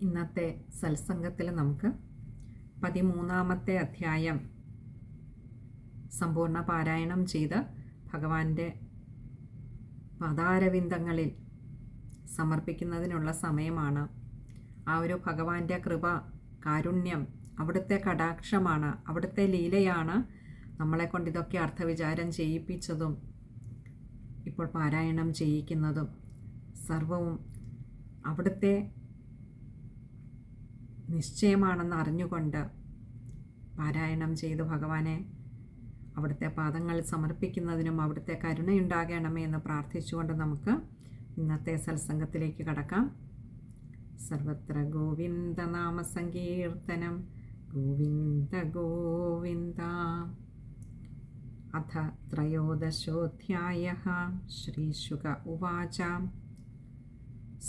ഇന്നത്തെ സത്സംഗത്തിൽ നമുക്ക് പതിമൂന്നാമത്തെ അധ്യായം സമ്പൂർണ പാരായണം ചെയ്ത് ഭഗവാന്റെ പദാരവിന്ദങ്ങളിൽ സമർപ്പിക്കുന്നതിനുള്ള സമയമാണ്. ആ ഒരു ഭഗവാന്റെ കൃപ കാരുണ്യം അവിടുത്തെ കടാക്ഷമാണ് അവിടുത്തെ ലീലയാണ് നമ്മളെ കൊണ്ട് ഇതൊക്കെ അർത്ഥവിചാരം ചെയ്യിപ്പിച്ചതും ഇപ്പോൾ പാരായണം ചെയ്യിക്കുന്നതും. സർവവും അവിടുത്തെ നിശ്ചയമാണെന്ന് അറിഞ്ഞുകൊണ്ട് പാരായണം ചെയ്ത് ഭഗവാനെ. അവിടുത്തെ പാദങ്ങൾ സമർപ്പിക്കുന്നതിനും അവിടുത്തെ കരുണയുണ്ടാകണമേ എന്ന് പ്രാർത്ഥിച്ചുകൊണ്ട് നമുക്ക് ഇന്നത്തെ സത്സംഗത്തിലേക്ക് കടക്കാം. സർവത്ര ഗോവിന്ദനാമ സങ്കീർത്തനം ഗോവിന്ദ ഗോവിന്ദ. അഥ ത്രയോദശോധ്യായ ശ്രീശുക ഉവാചാം.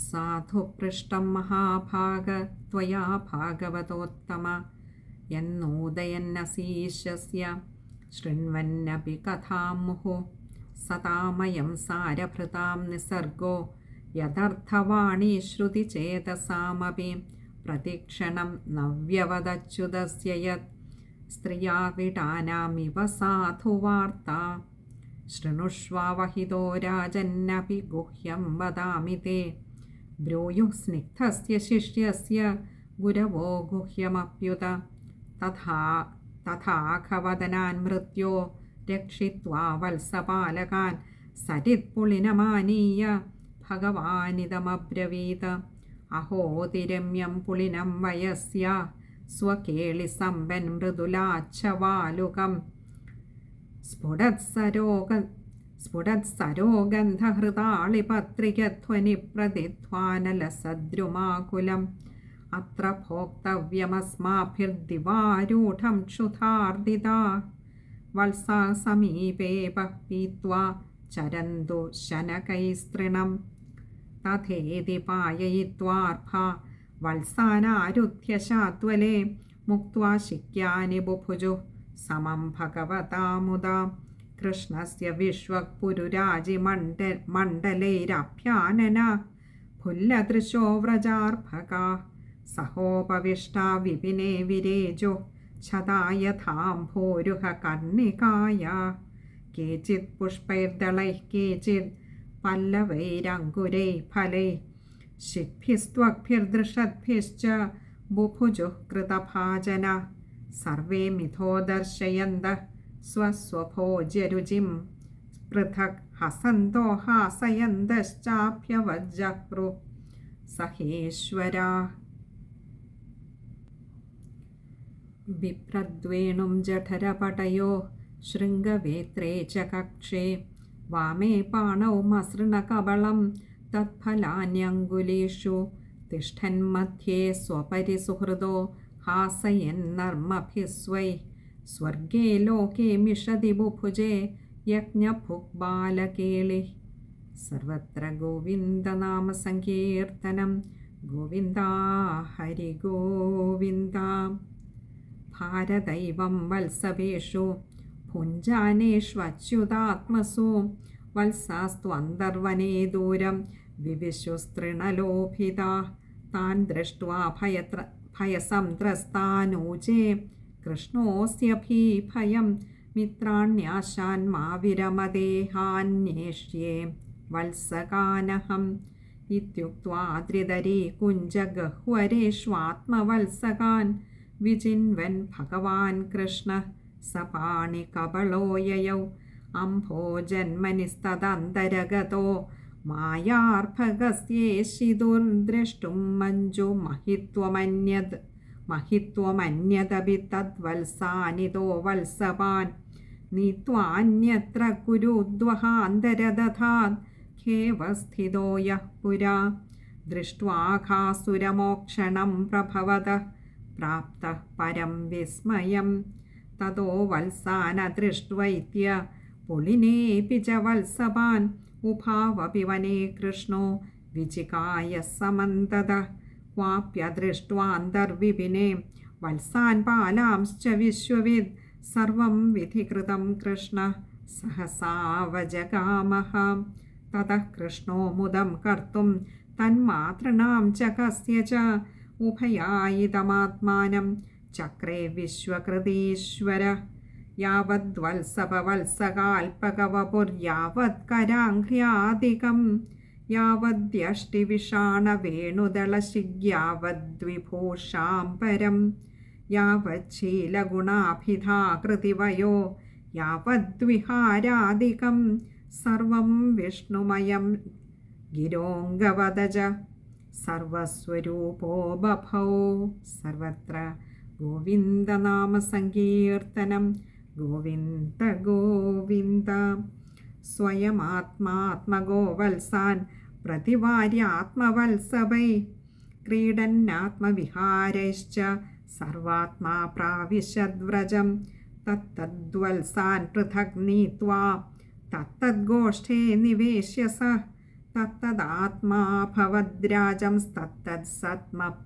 സാധുപൃഷ്ടം മഹാഭാഗ ത്വയാ ഭാഗവതോത്തമ എന്നോദയന്നസീശസ്യ ശൃണ്വന്നപി കഥാം മുഹു സതാമയം സാരഭൃതാം നിസർഗോ യഥർത്ഥവാണി ശ്രുതി ചേതസാമപി പ്രതിക്ഷണം നവ്യവദച്യുതസ്യ യത് സ്ത്രിയാവിടാനാമിവ സാധുവാർത്ത ശൃണുഷ്വാവഹിതോ രാജന്നപി ഗുഹ്യം വദാമി തേ ब्रूयुः स्निग्धस्य शिष्यस्य गुरवो गुह्यमप्युत तथा तथाखवदनान् मृत्यो രക്ഷിത്വാ വത്സപാലകാൻ സരിത്പുളിനമാനീയ ഭഗവാനിതമബ്രവീത്. അഹോതിരമ്യം പുളിനം വയസ്യ സ്വകേളിസമ്പൻ മൃദുലാച്ഛവാലുകം. സ്ഫുടത്സരോഗ സ്ഫുടത്സരോഗന്ധഹൃതാളിപത്രികധ്വനിപ്രതിധ്വാനലസദ്രുമാകുലम् അത്ര ഭോക്തവ്യമസ്മാഭിർദിവാരൂഢം ക്ഷുധാർദിതാ. वल्सा समीपे പീത്വാ ചരന്തു ശനകൈസ്തൃണം. തഥേതി പായയിത്വാർഭ വത്സാനാരുധ്യ ശാത്വലേ. മുക്വാ ശിക്യാനി ബുഭുജു സമം ഭഗവതാമുദാ. കൃഷ്ണസ്യ വിശ്വപുരുരാജി മണ്ഡലൈരഭ്യാനന ഫുല്ലദൃശോ വ്രജാർഭകാ. സഹോപവിഷ്ടാ വിപിനെ വിരേജോ. ശതായഥാംഭോരുഹ കർണികായ കേചിത് പുഷ്പൈർദളൈ കേചിത് പല്ലവൈരങ്കുരൈ ഫലൈ. ശിഭിസ്ത്വഭിർദൃഷദ്ഭിശ്ച ബുഭുജുഃ കൃതഭാജന. സർവേ മിഥോ ദർശയന്തഃ दर्शयन्तः स्वस्वभोज्यरुचिं पृथक् हसन्तो हासयन्तश्चाप्यवज्जह्रु सहेश्वरा बिभ्रद्वेणुं जठरपटयो शृङ्गवेत्रे च कक्षे वामे पाणौ मसृणकबलं तत्फलान्यङ्गुलीषु तिष्ठन्मध्ये स्वपरिसुहृदो हासयन्नर्मभिस्वैः സ്വർഗേ ലോകേ മിഷതി ബുഭുജേ യജ്ഞഭുക്ബാലകേളി സർവത്ര ഗോവിന്ദനാമസങ്കീർത്തനം. ഗോവിന്ദ ഹരിഗോവിന്ദ ഭാരദൈവം വത്സവേഷു. ഭുഞ്ജാനേഷ്വച്യുതാത്മസു വത്സാസ്ത്വന്തർവനേ ദൂരം. വിവിശുസ്തൃണലോഭിത. താൻ ദൃഷ്ട്വാ ഭയത്ര ഭയസംദ്രസ്താനൂചേ കൃഷ്ണോസ്യ ഭയം മിത്രാണ്യാശാൻ മാ വിരമദേഹാന്വേഷ്യേ വത്സകാനഹം ഇത്യുക്വാ ത്രിതരീ കുഞ്ചഗഹ്വരേഷ്വാത്മവത്സകാൻ വിചിൻവൻ ഭഗവാൻ കൃഷ്ണ സപാണി കപളോയയൗ അംഭോ ജന്മനിസ്തദന്തരഗതോ മായാർഭകസ്യേശിതുർദ്രഷ്ടും മഞ്ജു മഹിത്വമന്യത് महित्वमन्यदपि तद्वत्सानितो वत्सपान् नीत्वान्यत्र कुरुद्वहान्तरदधात् खेवस्थितो यः पुरा दृष्ट्वाघासुरमोक्षणं प्रभवतः प्राप्तः परं विस्मयं ततो वत्सानदृष्ट्वैत्य पुलिनेऽपि च वत्सपान् उभावपि वने कृष्णो विचिकाय समन्ततः വാപ്യദൃഷ്ട്വാ അന്തർവിപിനെ വത്സാൻ പാലാംശ്ച വിശ്വവിദ് സർവം വിധികൃതം കൃഷ്ണ സഹസാവജകാമഹ തതഃ കൃഷ്ണോ മുദം കർത്തും തന്മാതൃണാം ച കസ്യ ച ഉഭയായിതമാത്മാനം ചക്രേ വിശ്വകൃതീശ്വര യാവദ്വത്സപവത്സകാൽപകവപുർയാവത്കരാഘ്യാധികം യാവദ്യഷ്ടിവിഷാണവേണുദളശിഗ്യാവദ്വിഭൂഷാം പരം യാവच्छീലഗുണാഭിധാകൃതിവയോ യാവദ്വിഹാരാധികം. സർവം വിഷ്ണുമയം ഗിരോംഗവദജ സർവസ്വരൂപോ ബഭൗ സർവത്ര ഗോവിന്ദനാമസങ്കീർത്തനം. ഗോവിന്ദ ഗോവിന്ദ. സ്വയമാത്മാത്മഗോവത്സാൻ പ്രതിവാര്യാത്മവത്സവൈ ക്രീഡന്നാത്മവിഹാരൈശ്ച സർവാത്മാ പ്രാവിശദ്വ്രജം തത്തദ്വത്സാൻ പൃഥക് നീത്വാ തത്തദ്ഗോഷ്ഠേ നിവേശ്യ സ.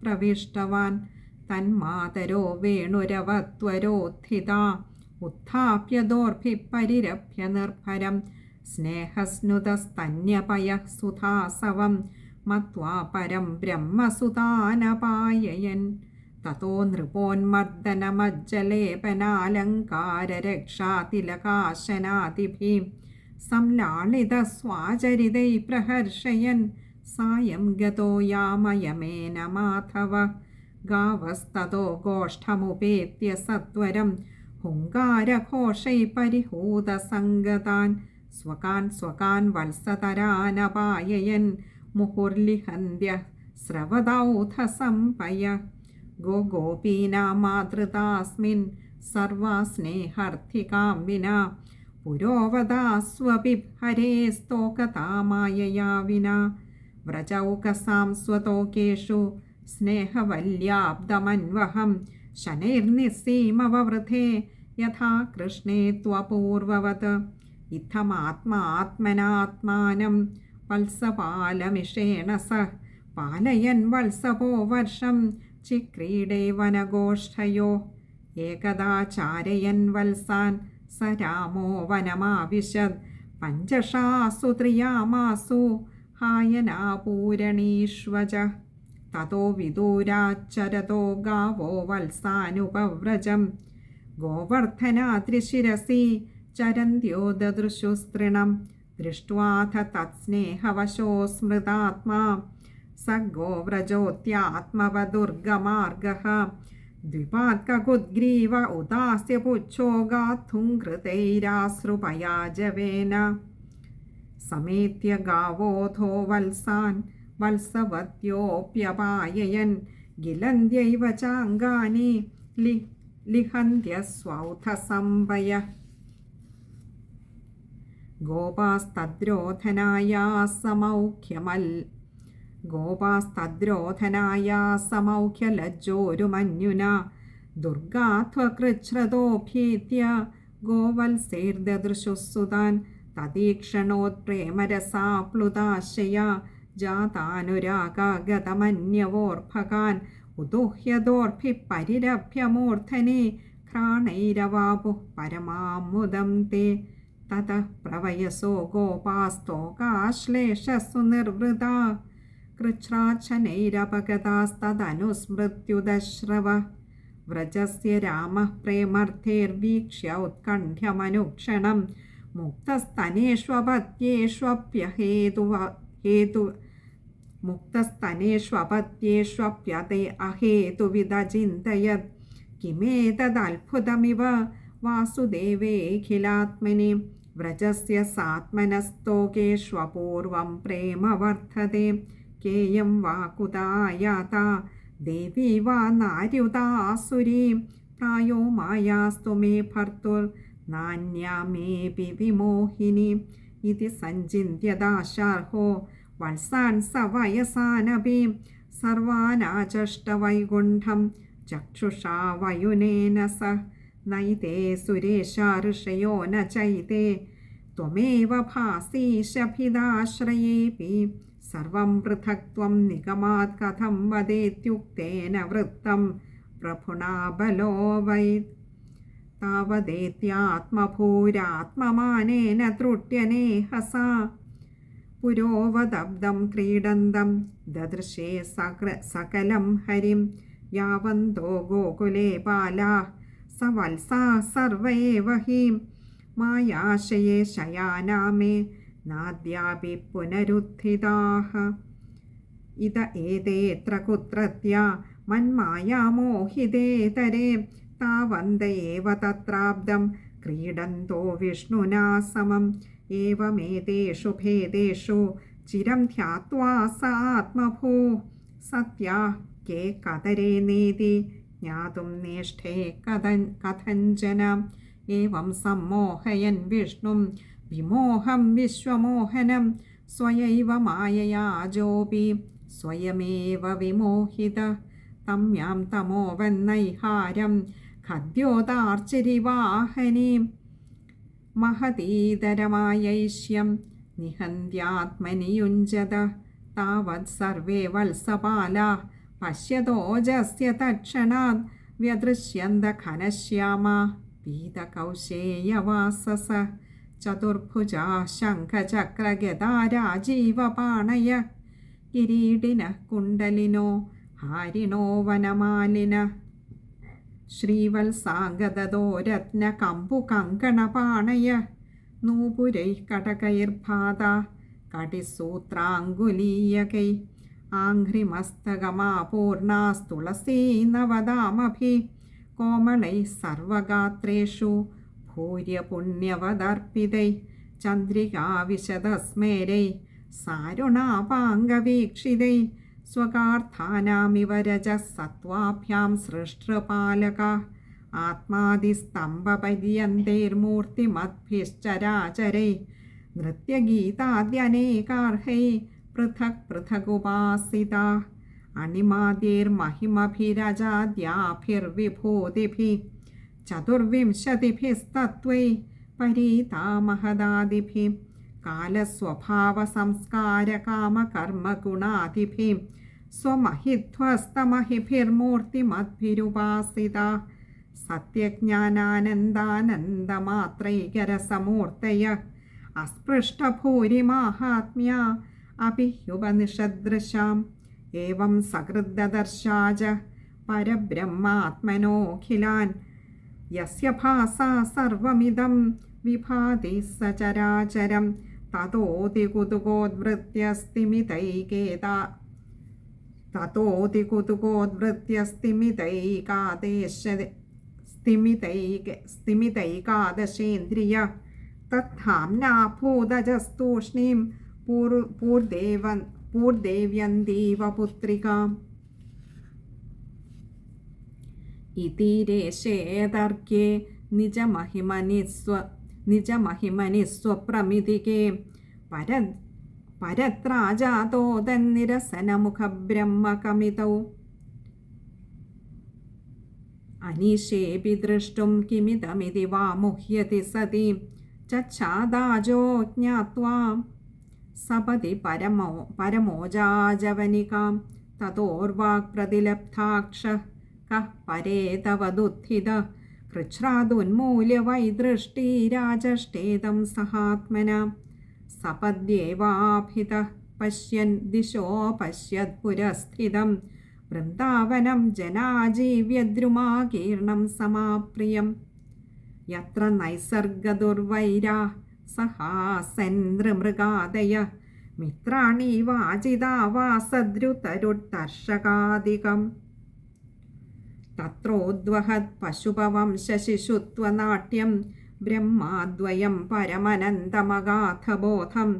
പ്രവിഷ്ടവാൻ. തന്മാതരോ വേണുരവത്വരോത്ഥിത ഉത്ഥാപ്യദോർഭി പരിരഭ്യ നിർഭരം സ്നേഹസ്നുതസ്തന്യപയ സുധാസവം മത്വാ പരം ബ്രഹ്മസുതാനപായയൻ. തതോ നൃപോന്മർദ്ദനമജ്ജലേപനാലങ്കാരരക്ഷാതിലകാശനാതിഭീം. സംലാളിതസ്വാചരിതൈ പ്രഹർഷയൻ. സായം ഗതോ യാമയമേന മാധവ ഗാവസ്തതോ ഗോഷ്ഠമുപേത്യ സത്വരം. ഹുങ്കാരഘോഷൈ പരിഹൂതസംഗതാൻ. സ്വകാൻ സ്വകാൻ വത്സതരാനപായയൻ മുഹുർലിഹന്ത്യ സ്രവദൗധസമ്പയ ഗോ ഗോപീനാമാതൃതാസ്മിൻ സർവാസ്നേഹർത്ഥികാം വിനാ പുരോവദാസ്വപി ഹരേസ്തോകതാമായയാ വിനാ വ്രജൗകസാം സ്വതോകേഷു സ്നേഹവല്യാബ്ദമന്വഹം ശനൈർനിസ്സീമവവൃഥേ യഥാ കൃഷ്ണേ ത്വപൂർവവത് ഇത്തമാത്മാത്മനാത്മാനം വത്സപാലമിഷേണ സ. പാലയൻ വത്സപോ വർഷം ചിക്രീഡേ വനഗോഷ്ഠയോ. ഏകദാ ചാരയൻ വത്സാൻ സ രാമോ വനമാവിശദ്. പഞ്ചഷാസു ത്രിയാമാസു ഹായനാപൂരണീഷ്വജ. തതോ വിദൂരാച്ചരതോ ഗാവോ വത്സാനുപവ്രജം. ഗോവർദ്ധനാത്രിശിരസി चरन्त्योदृशुस्त्रिणं दृष्ट्वाथ तत्स्नेहवशो स्मृतात्मा स गोव्रजोत्यात्मवदुर्गमार्गः द्विपात्ककुद्ग्रीव उदास्य पुच्छो गात्थुङ्कृतैराश्रुपया समेत्य गावोऽथो वल्सान्, वल्सवत्योऽप्यपाययन्। गिलन्द्यैव चाङ्गानि लि, लिहन्त्यस्वौथसंवयः। ഗോപാസ്തദ്രോധനായാ സമൗഖ്യമൽ ദുർഗാത്വകൃച്ഛ്രദോഭീത്യ സമൗഖ്യലജ്ജോരുമന്യുന ദുർഗാത്വകൃച്ഛ്രതോഭ്യേത്യ ഗോവത്സേർദൃശുസുതാൻ തദീക്ഷണോത്പ്രേമരസാപ്ലുതാശയ. ജാതാനുരാഗാഗതമന്യവോർഭകാൻ. ഉദുഹ്യദോർഭിപ്പരിരഭ്യമൂർധനെ. ഘ്രാണൈരവാപുഃ പരമാമുദം തേ. ततः प्रवयसो गोपास्तोकाश्लेषसु निर्वृता कृच्छ्राच्छनैरपगतास्तदनुस्मृत्युदश्रव व्रजस्य रामः प्रेमर्थैर्वीक्ष्य उत्कण्ठ्यमनुक्षणं मुक्तस्तनेष्वपत्येष्वप्यहेतुव हेतु मुक्तस्तनेष्वपत्येष्वप्यते अहेतुविदचिन्तयत् किमेतदद्भुतमिव वासुदेवेऽखिलात्मनि व्रजस्य सात्मनस्तोकेष्वपूर्वं प्रेम वर्धते केयं वा कुतायाता देवी वा नार्युतासुरी प्रायो मायास्तु मे भर्तुर्नान्या मेऽपि विमोहिनी। इति सञ्चिन्त्यदाशार्हो वत्सान् स वयसानपि सर्वानाचष्टवैकुण्ठं चक्षुषा वयुनेन सह नैते सुरेशा ऋषयो न चैते त्वमेव भासीशभिदाश्रयेऽपि सर्वं पृथक्त्वं निगमात् कथं वदेत्युक्तेन वृत्तं प्रभुणा बलो वै तावदेत्यात्मभूरात्ममानेन त्रुट्यनेहसा പുരോവദബ്ദം ക്രീഡന്തം ദദൃശേ സകൃ സകലം ഹരിം स वल्सा सर्व एव हि मायाशये शयाना मे नाद्यापि पुनरुत्थिताः। इत एतेऽत्र कुत्रत्या मन्मायामोहितेतरे तावन्द एव तत्राब्दं क्रीडन्तो विष्णुना समम्। एवमेतेषु भेदेषु चिरं ध्यात्वा स सत्याः के कतरे नीति। ജ്ഞാതും നേഷ്ഠേ കഥൻ കഥഞ്ചന ഏവം സമ്മോഹയൻ വിഷ്ണും വിമോഹം വിശ്വമോഹനം സ്വയൈവ മായയാജോപി സ്വയമേവ വിമോഹിത തമ്യാം തമോവന്നൈഹാരം ഖദ്യോതാർച്ചിരിവാഹനീം മഹതീതരമായൈഷ്യം നിഹന്ത്യാത്മനിയുഞ്ജത താവത് സർവേ വത്സപാല പശ്യതോജസ്യ തക്ഷണാത് വ്യദൃശ്യന്ത ഘനശ്യാമ പീതകൗശേയവാസസ ചതുർഭുജാ ശംഖചക്രഗതാരാജീവപാണയ കിരീടിന കുണ്ടലിനോ ഹാരിണോ വനമാലിന ശ്രീവത്സാംഗതോ രത്നകമ്പുകങ്കണപാണയ നൂപുരൈ കടകൈർഭാത കടിസൂത്രാങ്കുലീയകൈ നവദാമഭി. കോമളൈ സർവഗാത്രേഷു ഭൂര്യപുണ്യവദർപ്പിതൈ. ചന്ദ്രികാവിശദസ്മേരൈ സാരുണാപാംഗവീക്ഷിതൈ. സ്വകാർത്ഥാനാമിവ രജഃ സത്വാഭ്യാം സൃഷ്ടപാലക. ആത്മാദിസ്തംഭപര്യന്തൈർമൂർത്തിമദ്ഭിശ്ചരാചരൈ നൃത്യഗീതാദ്യനേകാർഹൈ. പൃഥക് പൃഥകുപാസിതാ അണിമാതിർമഹിമഭിരജാദ്യാഭിർവിഭൂതിഭിः ചതുർവിംശതിഭിസ്തത്വൈ പരീതാമഹദാദിഭിः കാലസ്വഭാവസംസ്കാരകാമകർമ്മഗുണാദിഭിः സ്വമഹിധ്വസ്തമഹിഭിർമൂർത്തിമദ്ഭിരുപാസിതാ സത്യജ്ഞാനാനന്ദാനന്ദമാത്രൈകരസമൂർത്തയ അസ്പൃഷ്ടഭൂരിമാഹാത്മ്യ अपि एवं सकृद्दर्शा च परब्रह्मात्मनोऽखिलान् यस्य भासा सर्वमिदं विभाति सचराचरं ततोऽतिकुतुकोद्वृत्त्यस्तिमितैकेता ततोऽतिकुतुकोद्वृत्त्यस्तिमितैकादेश स्तिमितैक स्तिमितैकादशेन्द्रिय तत्थाम्ना भूदजस्तूष्णीं പൂർ പൂർദേവൻ പൂർദേവ്യന്തീവ പുത്രികാം. ഇതീരേശേതർക്യേ നിജമഹിമനിസ്വ നിജമഹിമനിസ്വപ്രമിതികേ. പര കിമിതമിതി വാ സതി. ചാദാജോ ജ്ഞാത്വാ. സപതി പരമോ പരമോജാജവനികാം. തതോർവാക് പ്രതിലബ്ധാക്ഷ പരേ തവദുത്ഥിത കൃച്ഛ്രാദുന്മൂല്യ വൈദൃഷ്ടീരാജഷ്ടേതം സഹാത്മന. സപദ്യേവാഭിത പശ്യൻ ദിശോ പശ്യത് പുരസ്ഥിതം. വൃന്ദാവനം ജനാജീവ്യദ്രുമാകീർണം സമാപ്രിയം. യത്ര നൈസർഗദുർവൈരാ സഹാസന്ദ്രമൃഗാദയ മിത്രാണി വാചിതാ തത്രോദ്വഹത് പശുപവം ശശിശുത്വനാട്യം ബ്രഹ്മാദ്വയം പരമനന്ദമഗാഥബോധം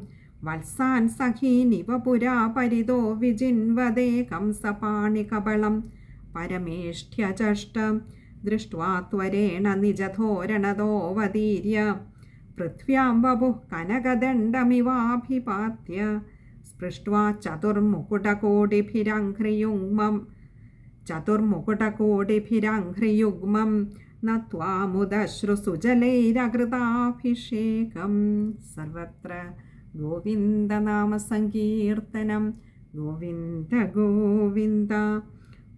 വത്സാൻ സഖീനിവ പുരാ പരിതോ വിജിൻവദേകം സപാണികബളം. പരമേഷ്ഠ്യചഷ്ടം ദൃഷ്ട്വാ ത്വരേണ നിജധോരണതോവതീര്യ पृथ्व्यां वपुः कनकदण्डमिवाभिपात्य स्पृष्ट्वा चतुर्मुकुटकोटिभिरङ्घ्रियुग्मं चतुर्मुकुटकोटिभिरङ्घ्रियुग्मं नत्वा सर्वत्र गोविन्दनामसङ्कीर्तनं गोविन्द गोविन्द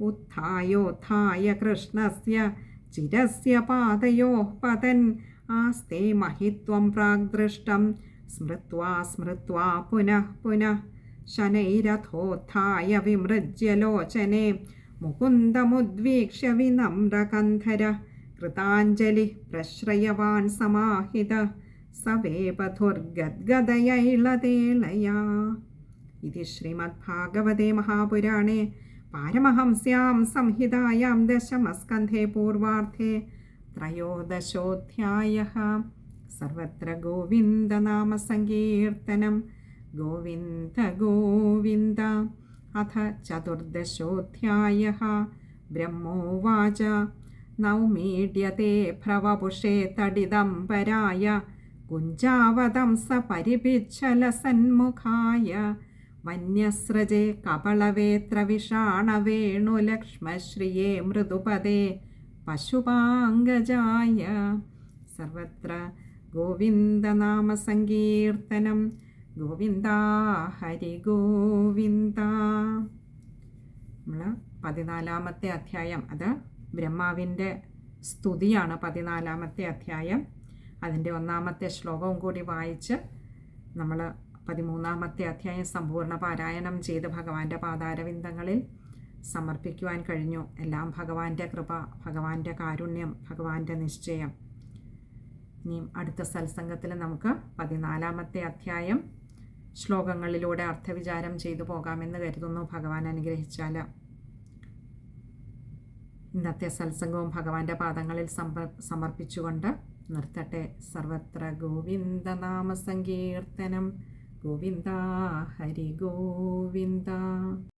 उत्थायोत्थाय कृष्णस्य चिरस्य पादयोः पतन् ആസ്തേ മഹിത്വം പ്രാഗ്ദൃഷ്ടം. സ്മൃത്വാ സ്മൃത്വാ പുനഃ പുനഃ. ശനൈരഥോത്ഥായ വിമൃജ്യലോചനെ മുകുന്ദമുദ്വീക്ഷ്യ വിനമ്രകന്ധര. കൃതാഞ്ജലി പ്രശ്രയവാൻ സമാഹിത. സവേപധുർഗദ്ഗതയൈളതേളയാ ഇതി ശ്രീമദ്ഭാഗവതേ മഹാപുരാണേ. പാരമഹംസ്യാം സംഹിതായാം ദശമസ്കന്ധേ പൂർവാർത്ഥേ. त्रयोदशोऽध्यायः सर्वत्र गोविन्दनामसङ्कीर्तनं गोविन्द गोविन्द अथ चतुर्दशोऽध्यायः ब्रह्मोवाच नौमीड्यते भ्रवपुषे तडिदम्बराय कुञ्जावदं सपरिपिच्छलसन्मुखाय वन्यस्रजे कपलवेत्रविषाणवेणुलक्ष्मश्रिये मृदुपदे പശുപാങ്കജായ സർവത്ര ഗോവിന്ദനാമസങ്കീർത്തനം. ഗോവിന്ദ ഹരി ഗോവിന്ദ. നമ്മൾ പതിനാലാമത്തെ അധ്യായം. അത് ബ്രഹ്മാവിന്റെ സ്തുതിയാണ് പതിനാലാമത്തെ അധ്യായം. അതിന്റെ ഒന്നാമത്തെ ശ്ലോകവും കൂടി വായിച്ച് നമ്മൾ പതിമൂന്നാമത്തെ അധ്യായം സമ്പൂർണ പാരായണം ചെയ്ത് ഭഗവാന്റെ പാതാരവിന്ദങ്ങളിൽ സമർപ്പിക്കുവാൻ കഴിഞ്ഞു. എല്ലാം ഭഗവാന്റെ കൃപ ഭഗവാന്റെ കാരുണ്യം ഭഗവാന്റെ നിശ്ചയം. ഇനിയും അടുത്ത സത്സംഗത്തിൽ നമുക്ക് പതിനാലാമത്തെ അധ്യായം ശ്ലോകങ്ങളിലൂടെ അർത്ഥവിചാരം ചെയ്തു പോകാമെന്ന് കരുതുന്നു ഭഗവാൻ അനുഗ്രഹിച്ചാൽ. ഇന്നത്തെ സത്സംഗവും ഭഗവാന്റെ പാദങ്ങളിൽ സമർപ്പിച്ചുകൊണ്ട് നിർത്തട്ടെ. സർവത്ര ഗോവിന്ദ നാമ സങ്കീർത്തനം ഗോവിന്ദ ഹരി ഗോവിന്ദ.